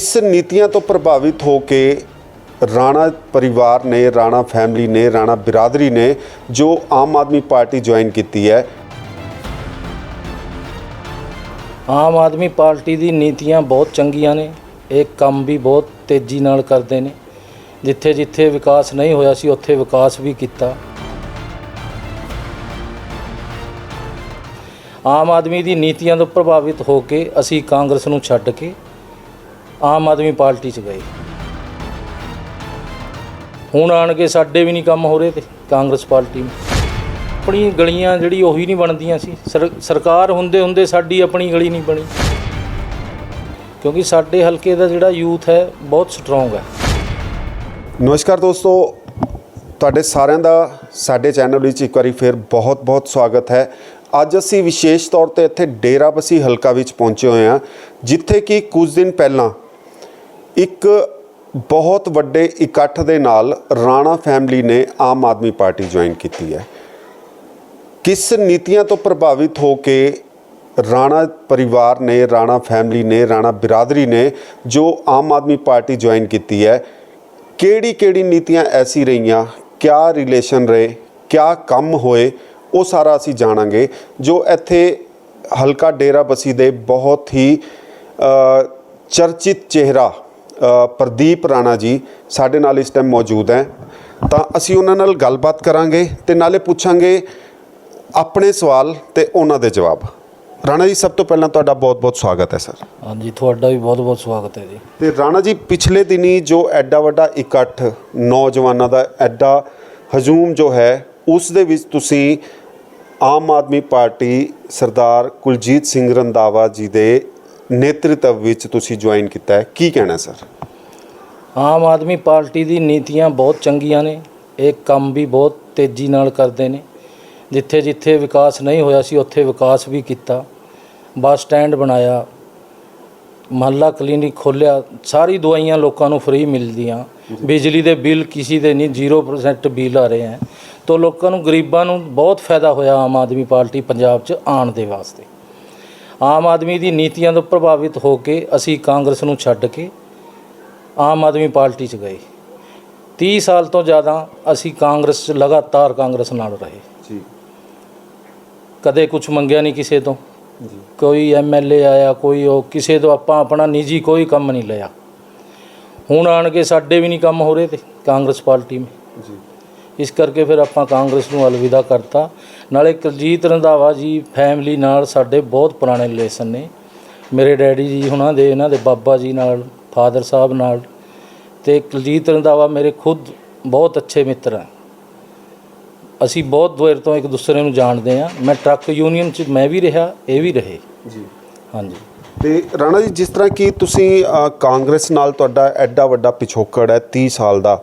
ਇਸ ਨੀਤੀਆਂ ਤੋਂ ਪ੍ਰਭਾਵਿਤ ਹੋ ਕੇ ਰਾਣਾ ਪਰਿਵਾਰ ਨੇ, ਰਾਣਾ ਫੈਮਿਲੀ ਨੇ, ਰਾਣਾ ਬਿਰਾਦਰੀ ਨੇ ਜੋ ਆਮ ਆਦਮੀ ਪਾਰਟੀ ਜੁਆਇਨ ਕੀਤੀ ਹੈ। ਆਮ ਆਦਮੀ ਪਾਰਟੀ ਦੀ ਨੀਤੀਆਂ ਬਹੁਤ ਚੰਗੀਆਂ ਨੇ। ਇਹ ਕੰਮ ਵੀ ਬਹੁਤ ਤੇਜ਼ੀ ਨਾਲ ਕਰਦੇ ਨੇ। ਜਿੱਥੇ ਜਿੱਥੇ ਵਿਕਾਸ ਨਹੀਂ ਹੋਇਆ ਸੀ, ਉੱਥੇ ਵਿਕਾਸ ਵੀ ਕੀਤਾ। ਆਮ ਆਦਮੀ ਦੀ ਨੀਤੀਆਂ ਤੋਂ ਪ੍ਰਭਾਵਿਤ ਹੋ ਕੇ ਅਸੀਂ ਕਾਂਗਰਸ ਨੂੰ ਛੱਡ ਕੇ ਆਮ ਆਦਮੀ ਪਾਰਟੀ 'ਚ ਗਏ। ਹੁਣ ਆਣ ਕੇ ਸਾਡੇ ਵੀ ਨਹੀਂ ਕੰਮ ਹੋ ਰਹੇ ਤੇ ਕਾਂਗਰਸ ਪਾਰਟੀ ਨੂੰ। ਆਪਣੀ ਗਲੀਆਂ ਜਿਹੜੀ ਉਹੀ ਨਹੀਂ ਬਣਦੀਆਂ ਸੀ। ਸਰ- ਸਰਕਾਰ ਹੁੰਦੇ ਹੁੰਦੇ ਸਾਡੀ ਆਪਣੀ ਗਲੀ ਨਹੀਂ ਬਣੀ। ਕਿਉਂਕਿ ਸਾਡੇ ਹਲਕੇ ਦਾ ਜਿਹੜਾ ਯੂਥ ਹੈ, ਬਹੁਤ ਸਟਰੋਂਗ ਹੈ। ਨਮਸਕਾਰ ਦੋਸਤੋ। ਤੁਹਾਡੇ ਸਾਰਿਆਂ ਦਾ ਸਾਡੇ ਚੈਨਲ ਵਿੱਚ ਇੱਕ ਵਾਰੀ ਫਿਰ ਬਹੁਤ-ਬਹੁਤ ਸਵਾਗਤ ਹੈ। ਅੱਜ ਅਸੀਂ ਵਿਸ਼ੇਸ਼ ਤੌਰ ਤੇ ਇੱਥੇ ਡੇਰਾਬੱਸੀ ਹਲਕਾ ਵਿੱਚ ਪਹੁੰਚੇ ਹੋਏ ਹਾਂ, ਜਿੱਥੇ ਕਿ ਕੁਝ ਦਿਨ ਪਹਿਲਾਂ ਇੱਕ ਬਹੁਤ ਵੱਡੇ ਇਕੱਠ ਦੇ ਨਾਲ ਰਾਣਾ ਫੈਮਿਲੀ ਨੇ ਆਮ ਆਦਮੀ ਪਾਰਟੀ ਜੁਆਇਨ ਕੀਤੀ ਹੈ। ਕਿਸ ਨੀਤੀਆਂ ਤੋਂ ਪ੍ਰਭਾਵਿਤ ਹੋ ਕੇ ਰਾਣਾ ਪਰਿਵਾਰ ਨੇ, ਰਾਣਾ ਫੈਮਿਲੀ ਨੇ, ਰਾਣਾ ਬਿਰਾਦਰੀ ਨੇ ਜੋ ਆਮ ਆਦਮੀ ਪਾਰਟੀ ਜੁਆਇਨ ਕੀਤੀ ਹੈ ਕਿਹੜੀ ਕਿਹੜੀ ਨੀਤੀਆਂ ਐਸੀ ਰਹੀਆਂ, ਕਿਆ ਰਿਲੇਸ਼ਨ ਰਹੇ, ਕਿਆ ਕੰਮ ਹੋਏ, ਉਹ ਸਾਰਾ ਅਸੀਂ ਜਾਣਾਂਗੇ, ਜੋ ਇੱਥੇ ਹਲਕਾ ਡੇਰਾ ਬਸੀ ਦੇ ਬਹੁਤ ਹੀ ਚਰਚਿਤ ਚਿਹਰਾ ਪ੍ਰਦੀਪ ਰਾਣਾ ਜੀ ਸਾਡੇ ਨਾਲ ਇਸ ਟਾਈਮ ਮੌਜੂਦ ਹੈ। ਤਾਂ ਅਸੀਂ ਉਹਨਾਂ ਨਾਲ ਗੱਲਬਾਤ ਕਰਾਂਗੇ ਤੇ ਨਾਲੇ ਪੁੱਛਾਂਗੇ ਆਪਣੇ ਸਵਾਲ ਤੇ ਉਹਨਾਂ ਦੇ ਜਵਾਬ। ਰਾਣਾ ਜੀ ਸਭ ਤੋਂ ਪਹਿਲਾਂ ਤੁਹਾਡਾ ਬਹੁਤ-ਬਹੁਤ ਸਵਾਗਤ ਹੈ ਸਰ। ਹਾਂਜੀ ਤੁਹਾਡਾ ਵੀ ਬਹੁਤ ਬਹੁਤ ਸਵਾਗਤ ਹੈ ਜੀ। ਤੇ ਰਾਣਾ ਜੀ ਪਿਛਲੇ ਦਿਨੀ ਜੋ ਐਡਾ ਵੱਡਾ ਇਕੱਠ ਨੌਜਵਾਨਾਂ ਦਾ ਐਡਾ ਹਜੂਮ ਜੋ ਹੈ ਉਸ ਦੇ ਵਿੱਚ ਤੁਸੀਂ ਆਮ ਆਦਮੀ ਪਾਰਟੀ ਸਰਦਾਰ ਕੁਲਜੀਤ ਸਿੰਘ ਰੰਦਾਵਾ ਜੀ ਦੇ ਨੇਤਰਤਵ ਵਿੱਚ ਤੁਸੀਂ ਜੁਆਇਨ ਕੀਤਾ ਹੈ। ਕੀ ਕਹਿਣਾ ਸਰ ਆਮ ਆਦਮੀ ਪਾਰਟੀ ਦੀ ਨੀਤੀਆਂ ਬਹੁਤ ਚੰਗੀਆਂ ਨੇ। ਇਹ ਕੰਮ ਵੀ ਬਹੁਤ ਤੇਜ਼ੀ ਨਾਲ ਕਰਦੇ ਨੇ। ਜਿੱਥੇ ਜਿੱਥੇ ਵਿਕਾਸ ਨਹੀਂ ਹੋਇਆ ਸੀ, ਉੱਥੇ ਵਿਕਾਸ ਵੀ ਕੀਤਾ। ਬੱਸ ਸਟੈਂਡ ਬਣਾਇਆ। ਮਹੱਲਾ ਕਲੀਨਿਕ ਖੋਲ੍ਹਿਆ। ਸਾਰੀ ਦਵਾਈਆਂ ਲੋਕਾਂ ਨੂੰ ਫ੍ਰੀ ਮਿਲਦੀਆਂ। ਬਿਜਲੀ ਦੇ ਬਿੱਲ ਕਿਸੇ ਦੇ ਨਹੀਂ 0% ਬਿੱਲ ਆ ਰਹੇ ਹੈ। ਤੋ ਲੋਕਾਂ ਨੂੰ, ਗਰੀਬਾਂ ਨੂੰ ਬਹੁਤ ਫਾਇਦਾ ਹੋਇਆ ਆਮ ਆਦਮੀ ਪਾਰਟੀ ਪੰਜਾਬ 'ਚ ਆਉਣ ਦੇ ਵਾਸਤੇ। ਆਮ ਆਦਮੀ ਦੀ ਨੀਤੀਆਂ ਤੋਂ ਪ੍ਰਭਾਵਿਤ ਹੋ ਕੇ ਅਸੀਂ ਕਾਂਗਰਸ ਨੂੰ ਛੱਡ ਕੇ ਆਮ ਆਦਮੀ ਪਾਰਟੀ 'ਚ ਗਏ। 30 ਸਾਲ ਤੋਂ ਜ਼ਿਆਦਾ ਅਸੀਂ ਕਾਂਗਰਸ 'ਚ ਲਗਾਤਾਰ ਕਾਂਗਰਸ ਨਾਲ ਰਹੇ। ਜੀ। ਕਦੇ ਕੁਝ ਮੰਗਿਆ ਨਹੀਂ ਕਿਸੇ ਤੋਂ। ਕੋਈ ਐਮਐਲਏ ਆਇਆ ਕੋਈ ਉਹ ਕਿਸੇ ਤੋਂ ਆਪਾਂ ਆਪਣਾ ਨਿੱਜੀ ਕੋਈ ਕੰਮ ਨਹੀਂ ਲਿਆ। ਹੁਣ ਆਣ ਕੇ ਸਾਡੇ ਵੀ ਨਹੀਂ ਕੰਮ ਹੋ ਰਹੇ ਤੇ ਕਾਂਗਰਸ ਪਾਰਟੀ ਮੇ। ਜੀ। ਇਸ ਕਰਕੇ ਫਿਰ ਆਪਾਂ ਕਾਂਗਰਸ ਨੂੰ ਅਲਵਿਦਾ ਕਰਤਾ। ਨਾਲੇ ਕੁਲਜੀਤ ਰੰਧਾਵਾ ਜੀ ਫੈਮਿਲੀ ਨਾਲ ਸਾਡੇ ਬਹੁਤ ਪੁਰਾਣੇ ਰਿਲੇਸ਼ਨ ਨੇ। ਮੇਰੇ ਡੈਡੀ ਜੀ ਹੁਣਾਂ ਦੇ ਇਹਨਾਂ ਦੇ ਬਾਬਾ ਜੀ ਨਾਲ ਫਾਦਰ ਸਾਹਿਬ ਨਾਲ ਤੇ ਕੁਲਜੀਤ ਰੰਧਾਵਾ ਮੇਰੇ ਖੁਦ ਬਹੁਤ ਅੱਛੇ ਮਿੱਤਰ ਹੈ ਅਸੀਂ ਬਹੁਤ ਦੇਰ ਤੋਂ ਇੱਕ ਦੂਸਰੇ ਨੂੰ ਜਾਣਦੇ ਆ। ਮੈਂ ਟਰੱਕ ਯੂਨੀਅਨ 'ਚ ਮੈਂ ਵੀ ਰਿਹਾ ਇਹ ਵੀ ਰਹੇ। ਜੀ। ਹਾਂਜੀ। ਤੇ ਰਾਣਾ ਜੀ ਜਿਸ ਤਰ੍ਹਾਂ ਕਿ ਤੁਸੀਂ ਕਾਂਗਰਸ ਨਾਲ ਤੁਹਾਡਾ ਐਡਾ ਵੱਡਾ ਪਿਛੋਕੜ ਹੈ 30 ਸਾਲ ਦਾ।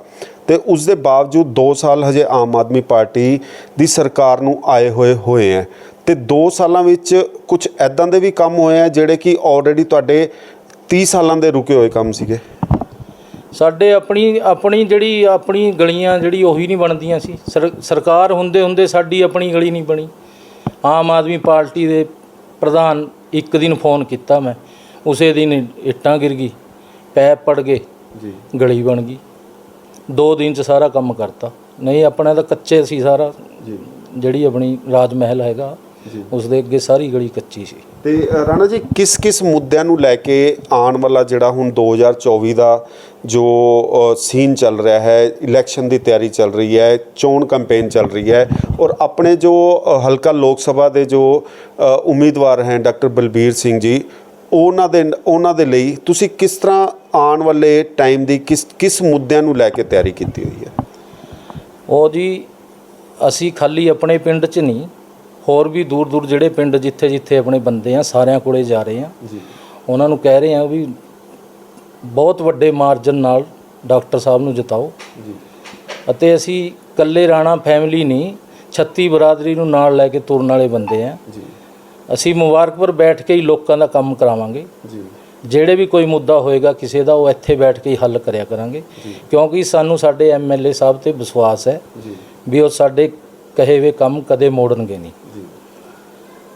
ਤੇ ਉਸ ਦੇ ਬਾਵਜੂਦ 2 ਸਾਲ ਹਜੇ ਆਮ ਆਦਮੀ ਪਾਰਟੀ ਦੀ ਸਰਕਾਰ ਨੂੰ ਆਏ ਹੋਏ ਹੋਏ ਹੈ। ਤੇ 2 ਸਾਲਾਂ ਵਿੱਚ ਕੁਝ ਐਦਾਂ ਦੇ ਵੀ ਕੰਮ ਹੋਏ ਆ ਜਿਹੜੇ ਕਿ ਆਲਰੇਡੀ ਤੁਹਾਡੇ 30 ਸਾਲਾਂ ਦੇ ਰੁਕੇ ਹੋਏ ਕੰਮ ਸੀਗੇ। ਸਾਡੇ ਆਪਣੀ ਆਪਣੀ ਜਿਹੜੀ ਆਪਣੀ ਗਲੀਆਂ ਜਿਹੜੀ ਉਹੀ ਨਹੀਂ ਬਣਦੀਆਂ ਸੀ। ਸਰ- ਸਰਕਾਰ ਹੁੰਦੇ ਹੁੰਦੇ ਸਾਡੀ ਆਪਣੀ ਗਲੀ ਨਹੀਂ ਬਣੀ। ਆਮ ਆਦਮੀ ਪਾਰਟੀ ਦੇ ਪ੍ਰਧਾਨ ਇੱਕ ਦਿਨ ਫੋਨ ਕੀਤਾ ਮੈਂ। ਉਸੇ ਦਿਨ ਇੱਟਾਂ ਗਿਰ ਗਈ ਪੈਪ ਪੜ ਗਏ ਜੀ। ਗਲੀ ਬਣ ਗਈ। ਦੋ ਦਿਨ ਚ ਸਾਰਾ ਕੰਮ ਕਰਤਾ। ਨਹੀਂ ਆਪਣਾ ਤਾਂ ਕੱਚੇ ਸੀ ਸਾਰਾ। ਜੀ। ਜਿਹੜੀ ਆਪਣੀ ਰਾਜ ਮਹਿਲ ਹੈਗਾ ਉਸ ਦੇ ਅੱਗੇ ਸਾਰੀ ਗਲੀ ਕੱਚੀ ਸੀ। ਤੇ ਰਾਣਾ ਜੀ ਕਿਸ ਕਿਸ ਮੁੱਦਿਆਂ ਨੂੰ ਲੈ ਕੇ ਆਉਣ ਵਾਲਾ ਜਿਹੜਾ ਹੁਣ 2024 ਦਾ ਜੋ ਸੀਨ ਚੱਲ ਰਿਹਾ ਹੈ ਇਲੈਕਸ਼ਨ ਦੀ ਤਿਆਰੀ ਚੱਲ ਰਹੀ ਹੈ ਚੋਣ ਕੈਂਪੇਨ ਚੱਲ ਰਹੀ ਹੈ ਔਰ ਆਪਣੇ ਜੋ ਹਲਕਾ ਲੋਕ ਸਭਾ ਦੇ ਜੋ ਉਮੀਦਵਾਰ ਹੈ ਡਾਕਟਰ ਬਲਬੀਰ ਸਿੰਘ ਜੀ ਉਹਨਾਂ ਦੇ ਉਹਨਾਂ ਦੇ ਲਈ ਤੁਸੀਂ ਕਿਸ ਤਰ੍ਹਾਂ ਆਉਣ ਵਾਲੇ ਟਾਈਮ ਦੀ ਕਿਸ ਕਿਸ ਮੁੱਦਿਆਂ ਨੂੰ ਲੈ ਕੇ ਤਿਆਰੀ ਕੀਤੀ ਹੋਈ ਹੈ? ਉਹ ਜੀ ਅਸੀਂ ਖਾਲੀ ਆਪਣੇ ਪਿੰਡ 'ਚ ਨਹੀਂ ਹੋਰ ਵੀ ਦੂਰ ਦੂਰ ਜਿਹੜੇ ਪਿੰਡ ਜਿੱਥੇ ਜਿੱਥੇ ਆਪਣੇ ਬੰਦੇ ਆ ਸਾਰਿਆਂ ਕੋਲੇ ਜਾ ਰਹੇ ਆ। ਜੀ। ਉਹਨਾਂ ਨੂੰ ਕਹਿ ਰਹੇ ਆ ਵੀ ਬਹੁਤ ਵੱਡੇ ਮਾਰਜਨ ਨਾਲ ਡਾਕਟਰ ਸਾਹਿਬ ਨੂੰ ਜਿਤਾਓ। ਜੀ। ਅਤੇ ਅਸੀਂ ਇਕੱਲੇ ਰਾਣਾ ਫੈਮਿਲੀ ਨਹੀਂ 36 ਬਰਾਦਰੀ ਨੂੰ ਨਾਲ ਲੈ ਕੇ ਤੁਰਨ ਵਾਲੇ ਬੰਦੇ ਆ। ਜੀ। ਅਸੀਂ ਮੁਬਾਰਕਪੁਰ ਬੈਠ ਕੇ ਹੀ ਲੋਕਾਂ ਦਾ ਕੰਮ ਕਰਾਵਾਂਗੇ। ਜੀ। ਜਿਹੜੇ ਵੀ ਕੋਈ ਮੁੱਦਾ ਹੋਏਗਾ ਕਿਸੇ ਦਾ ਉਹ ਇੱਥੇ ਬੈਠ ਕੇ ਹੀ ਹੱਲ ਕਰਿਆ ਕਰਾਂਗੇ। ਕਿਉਂਕਿ ਸਾਨੂੰ ਸਾਡੇ ਐਮਐਲਏ ਸਾਹਿਬ ਤੇ ਵਿਸ਼ਵਾਸ ਹੈ ਜੀ। ਵੀ ਉਹ ਸਾਡੇ ਕਹੇ ਵੇ ਕੰਮ ਕਦੇ ਮੋੜਨਗੇ ਨਹੀਂ। ਜੀ।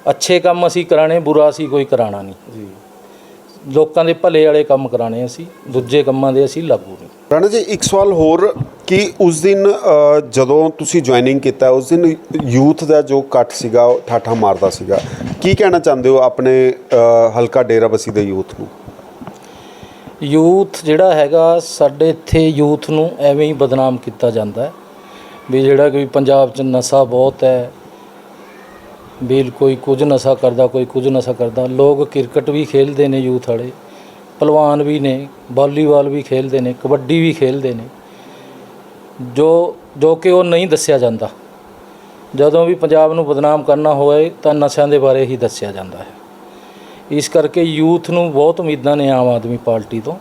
ਅੱਛੇ ਕੰਮ ਅਸੀਂ ਕਰਾਣੇ ਬੁਰਾ ਅਸੀਂ ਕੋਈ ਕਰਾਣਾ ਨਹੀਂ। ਜੀ। ਲੋਕਾਂ ਦੇ ਭਲੇ ਵਾਲੇ ਕੰਮ ਕਰਾਣੇ ਅਸੀਂ ਦੂਜੇ ਕੰਮਾਂ ਦੇ ਅਸੀਂ ਲਾਗੂ ਨਹੀਂ। ਰਾਣਾ ਜੀ ਇੱਕ ਸਵਾਲ ਹੋਰ ਕਿ ਉਸ ਦਿਨ ਅ, ਜਦੋਂ ਤੁਸੀਂ ਜੁਆਇਨਿੰਗ ਕੀਤਾ ਉਸ ਦਿਨ ਯੂਥ ਦਾ ਜੋ ਕੱਟ ਸੀਗਾ ਉਹ ਠਾਠਾ ਮਾਰਦਾ ਸੀਗਾ ਕੀ ਕਹਿਣਾ ਚਾਹੁੰਦੇ ਹੋ ਆਪਣੇ ਅ, ਹਲਕਾ ਡੇਰਾਬੱਸੀ ਦੇ ਯੂਥ ਨੂੰ? ਯੂਥ ਜਿਹੜਾ ਹੈਗਾ ਸਾਡੇ ਇੱਥੇ ਯੂਥ ਨੂੰ ਐਵੇਂ ਹੀ ਬਦਨਾਮ ਕੀਤਾ ਜਾਂਦਾ ਹੈ ਵੀ ਜਿਹੜਾ ਕਿ ਪੰਜਾਬ 'ਚ ਨਸ਼ਾ ਬਹੁਤ ਹੈ ਵੀ ਕੋਈ ਕੁਝ ਨਸ਼ਾ ਕਰਦਾ ਕੋਈ ਕੁਝ ਨਸ਼ਾ ਕਰਦਾ। ਲੋਕ ਕ੍ਰਿਕਟ ਵੀ ਖੇਡਦੇ ਨੇ ਯੂਥ ਵਾਲੇ ਪਹਿਲਵਾਨ ਵੀ ਨੇ ਵਾਲੀਬਾਲ ਵੀ ਖੇਡਦੇ ਨੇ ਕਬੱਡੀ ਵੀ ਖੇਡਦੇ ਨੇ। ਜੋ ਜੋ ਕਿ ਉਹ ਨਹੀਂ ਦੱਸਿਆ ਜਾਂਦਾ। ਜਦੋਂ ਵੀ ਪੰਜਾਬ ਨੂੰ ਬਦਨਾਮ ਕਰਨਾ ਹੋਵੇ ਤਾਂ ਨਸ਼ਿਆਂ ਦੇ ਬਾਰੇ ਹੀ ਦੱਸਿਆ ਜਾਂਦਾ ਹੈ। ਇਸ ਕਰਕੇ ਯੂਥ ਨੂੰ ਬਹੁਤ ਉਮੀਦਾਂ ਨੇ ਆਮ ਆਦਮੀ ਪਾਰਟੀ ਤੋਂ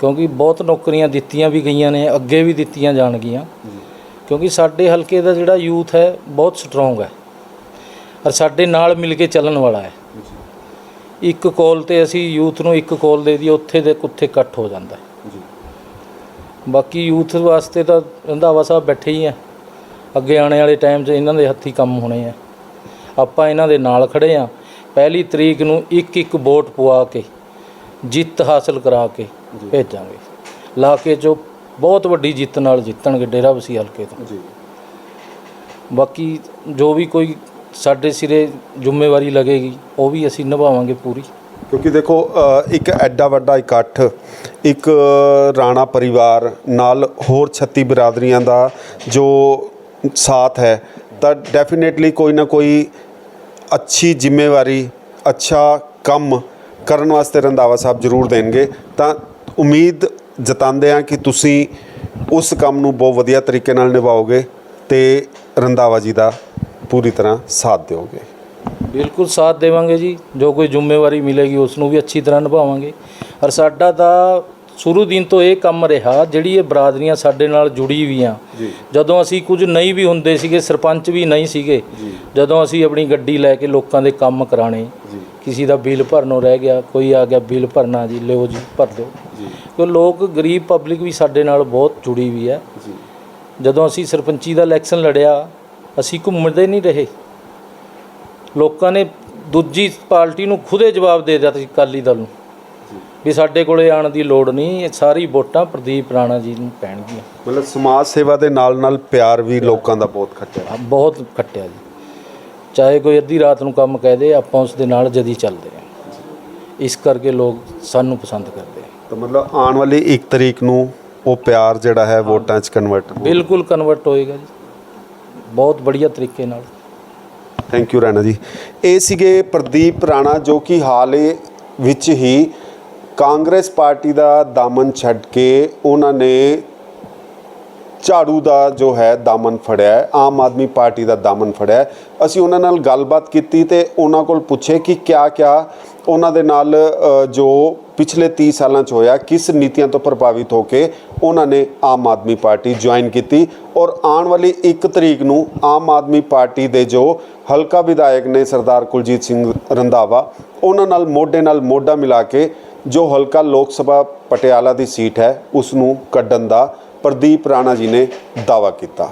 ਕਿਉਂਕਿ ਬਹੁਤ ਨੌਕਰੀਆਂ ਦਿੱਤੀਆਂ ਵੀ ਗਈਆਂ ਨੇ ਅੱਗੇ ਵੀ ਦਿੱਤੀਆਂ ਜਾਣਗੀਆਂ। ਕਿਉਂਕਿ ਸਾਡੇ ਹਲਕੇ ਦਾ ਜਿਹੜਾ ਯੂਥ ਹੈ ਬਹੁਤ ਸਟਰੋਂਗ ਹੈ। ਔਰ ਸਾਡੇ ਨਾਲ ਮਿਲ ਕੇ ਚੱਲਣ ਵਾਲਾ ਹੈ। ਇੱਕ ਕੋਲ ਤੇ ਅਸੀਂ ਯੂਥ ਨੂੰ ਇੱਕ ਕੋਲ ਦੇ ਦਈਏ ਉੱਥੇ ਦੇ ਕੁੱਥੇ ਇਕੱਠ ਹੋ ਜਾਂਦਾ ਹੈ। ਬਾਕੀ ਯੂਥ ਵਾਸਤੇ ਤਾਂ ਰੰਧਾਵਾ ਸਾਹਿਬ ਬੈਠੇ ਹੀ ਆ। ਅੱਗੇ ਆਉਣੇ ਵਾਲੇ ਟਾਈਮ 'ਚ ਇਹਨਾਂ ਦੇ ਹੱਥੀ ਕੰਮ ਹੋਣੇ ਆ। ਆਪਾਂ ਇਹਨਾਂ ਦੇ ਨਾਲ ਖੜੇ ਆ। ਪਹਿਲੀ ਤਰੀਕ ਨੂੰ ਇੱਕ ਇੱਕ ਵੋਟ ਪਵਾ ਕੇ ਜਿੱਤ ਹਾਸਲ ਕਰਾ ਕੇ ਭੇਜਾਂਗੇ। ਲਾ ਕੇ ਜੋ ਬਹੁਤ ਵੱਡੀ ਜਿੱਤ ਨਾਲ ਜਿੱਤਣਗੇ ਡੇਰਾਬੱਸੀ ਹਲਕੇ ਤੋਂ। ਜੀ। ਬਾਕੀ ਜੋ ਵੀ ਕੋਈ ਸਾਡੇ ਸਿਰੇ ਜ਼ਿੰਮੇਵਾਰੀ ਲੱਗੇਗੀ ਉਹ ਵੀ ਅਸੀਂ ਨਿਭਾਵਾਂਗੇ ਪੂਰੀ। ਕਿਉਂਕਿ ਦੇਖੋ ਅ, ਇੱਕ ਐਡਾ ਵੱਡਾ ਇਕੱਠ ਇੱਕ ਰਾਣਾ ਪਰਿਵਾਰ ਨਾਲ ਹੋਰ 36 ਬਰਾਦਰੀਆਂ ਦਾ ਜੋ ਸਾਥ ਹੈ ਤਾਂ ਡੈਫੀਨੇਟਲੀ ਕੋਈ ਨਾ ਕੋਈ ਅੱਛੀ ਜ਼ਿੰਮੇਵਾਰੀ ਅੱਛਾ ਕੰਮ ਕਰਨ ਵਾਸਤੇ ਰੰਧਾਵਾ ਸਾਹਿਬ ਜ਼ਰੂਰ ਦੇਣਗੇ। ਤਾਂ ਉਮੀਦ ਜਤਾਉਂਦੇ ਹਾਂ ਕਿ ਤੁਸੀਂ ਉਸ ਕੰਮ ਨੂੰ ਬਹੁਤ ਵਧੀਆ ਤਰੀਕੇ ਨਾਲ ਨਿਭਾਓਗੇ ਤੇ ਰੰਧਾਵਾ ਜੀ ਦਾ ਪੂਰੀ ਤਰ੍ਹਾਂ ਸਾਥ ਦਿਓਗੇ। ਬਿਲਕੁਲ ਸਾਥ ਦੇਵਾਂਗੇ ਜੀ। ਜੋ ਕੋਈ ਜ਼ਿੰਮੇਵਾਰੀ ਮਿਲੇਗੀ ਉਸ ਨੂੰ ਵੀ ਅੱਛੀ ਤਰ੍ਹਾਂ ਨਿਭਾਵਾਂਗੇ। ਔਰ ਸਾਡਾ ਤਾਂ ਸ਼ੁਰੂ ਦਿਨ ਤੋਂ ਇਹ ਕੰਮ ਰਿਹਾ ਜਿਹੜੀ ਇਹ ਬਰਾਦਰੀਆਂ ਸਾਡੇ ਨਾਲ ਜੁੜੀ ਹੋਈਆਂ ਜਦੋਂ ਅਸੀਂ ਕੁਝ ਨਹੀਂ ਵੀ ਹੁੰਦੇ ਸੀਗੇ ਸਰਪੰਚ ਵੀ ਨਹੀਂ ਸੀਗੇ ਜਦੋਂ ਅਸੀਂ ਆਪਣੀ ਗੱਡੀ ਲੈ ਕੇ ਲੋਕਾਂ ਦੇ ਕੰਮ ਕਰਾਣੇ ਕਿਸੇ ਦਾ ਬਿੱਲ ਭਰਨੋਂ ਰਹਿ ਗਿਆ ਕੋਈ ਆ ਗਿਆ ਬਿੱਲ ਭਰਨਾ ਜੀ ਲਿਓ ਜੀ ਭਰ ਦਿਓ। ਕਿਉਂ ਲੋਕ ਗਰੀਬ ਪਬਲਿਕ ਵੀ ਸਾਡੇ ਨਾਲ ਬਹੁਤ ਜੁੜੀ ਹੋਈ ਹੈ। ਜਦੋਂ ਅਸੀਂ ਸਰਪੰਚੀ ਦਾ ਇਲੈਕਸ਼ਨ ਲੜਿਆ ਅਸੀਂ ਘੁੰਮਦੇ ਨਹੀਂ ਰਹੇ। ਲੋਕਾਂ ਨੇ ਦੂਜੀ ਪਾਰਟੀ ਨੂੰ ਖੁਦੇ ਜਵਾਬ ਦੇ ਦਿੱਤਾ ਸੀ ਅਕਾਲੀ ਦਲ ਨੂੰ। ਵੀ ਸਾਡੇ ਕੋਲੇ ਆਉਣ ਦੀ ਲੋੜ ਨਹੀਂ ਇਹ ਸਾਰੀ ਵੋਟਾਂ ਪ੍ਰਦੀਪ ਰਾਣਾ ਜੀ ਨੂੰ ਪੈਣਗੀਆਂ। ਮਤਲਬ ਸਮਾਜ ਸੇਵਾ ਦੇ ਨਾਲ ਨਾਲ ਪਿਆਰ ਵੀ ਲੋਕਾਂ ਦਾ ਬਹੁਤ ਖੱਟਿਆ। ਬਹੁਤ ਖੱਟਿਆ ਜੀ। ਚਾਹੇ ਕੋਈ ਅੱਧੀ ਰਾਤ ਨੂੰ ਕੰਮ ਕਹਿ ਦੇ ਆਪਾਂ ਉਸ ਦੇ ਨਾਲ ਜਦੀ ਚੱਲਦੇ ਹਾਂ। ਇਸ ਕਰਕੇ ਲੋਕ ਸਾਨੂੰ ਪਸੰਦ ਕਰਦੇ ਆ। ਤਾਂ ਮਤਲਬ ਆਉਣ ਵਾਲੀ 1 ਤਰੀਕ ਨੂੰ ਉਹ ਪਿਆਰ ਜਿਹੜਾ ਹੈ ਵੋਟਾਂ 'ਚ ਕਨਵਰਟ ਬਿਲਕੁਲ ਕਨਵਰਟ ਹੋਏਗਾ ਜੀ। ਬਹੁਤ ਵਧੀਆ ਤਰੀਕੇ ਨਾਲ ਥੈਂਕ ਯੂ ਰਾਣਾ ਜੀ ਇਹ ਸੀਗੇ ਪ੍ਰਦੀਪ ਰਾਣਾ ਜੋ ਕਿ ਹਾਲੇ ਵਿੱਚ ਹੀ ਕਾਂਗਰਸ ਪਾਰਟੀ ਦਾ ਦਾਮਨ ਛੱਡ ਕੇ ਉਹਨਾਂ ਨੇ ਝਾੜੂ ਦਾ ਜੋ ਹੈ ਦਾਮਨ ਫੜਿਆ ਹੈ ਆਮ ਆਦਮੀ ਪਾਰਟੀ ਦਾ ਦਾਮਨ ਫੜਿਆ ਹੈ। ਅਸੀਂ ਉਹਨਾਂ ਨਾਲ ਗੱਲਬਾਤ ਕੀਤੀ ਤੇ ਉਹਨਾਂ ਕੋਲ ਪੁੱਛੇ ਕਿ ਕਿਆ ਕਿਆ ਉਹਨਾਂ ਦੇ ਨਾਲ ਅ, ਜੋ ਪਿਛਲੇ 30 ਸਾਲਾਂ 'ਚ ਹੋਇਆ ਕਿਸ ਨੀਤੀਆਂ ਤੋਂ ਪ੍ਰਭਾਵਿਤ ਹੋ ਕੇ ਉਹਨਾਂ ਨੇ ਆਮ ਆਦਮੀ ਪਾਰਟੀ ਜੁਆਇਨ ਕੀਤੀ ਔਰ ਆਉਣ ਵਾਲੀ 1 ਤਰੀਕ ਨੂੰ ਆਮ ਆਦਮੀ ਪਾਰਟੀ ਦੇ ਜੋ ਹਲਕਾ ਵਿਧਾਇਕ ਨੇ ਸਰਦਾਰ ਕੁਲਜੀਤ ਸਿੰਘ ਰੰਧਾਵਾ, ਉਹਨਾਂ ਨਾਲ ਮੋਢੇ ਨਾਲ ਮੋਢਾ ਮਿਲਾ ਕੇ ਜੋ ਹਲਕਾ ਲੋਕ ਸਭਾ ਪਟਿਆਲਾ ਦੀ ਸੀਟ ਹੈ ਉਸ ਨੂੰ ਕੱਢਣ ਦਾ ਪ੍ਰਦੀਪ ਰਾਣਾ ਜੀ ਨੇ ਦਾਵਾ ਕੀਤਾ।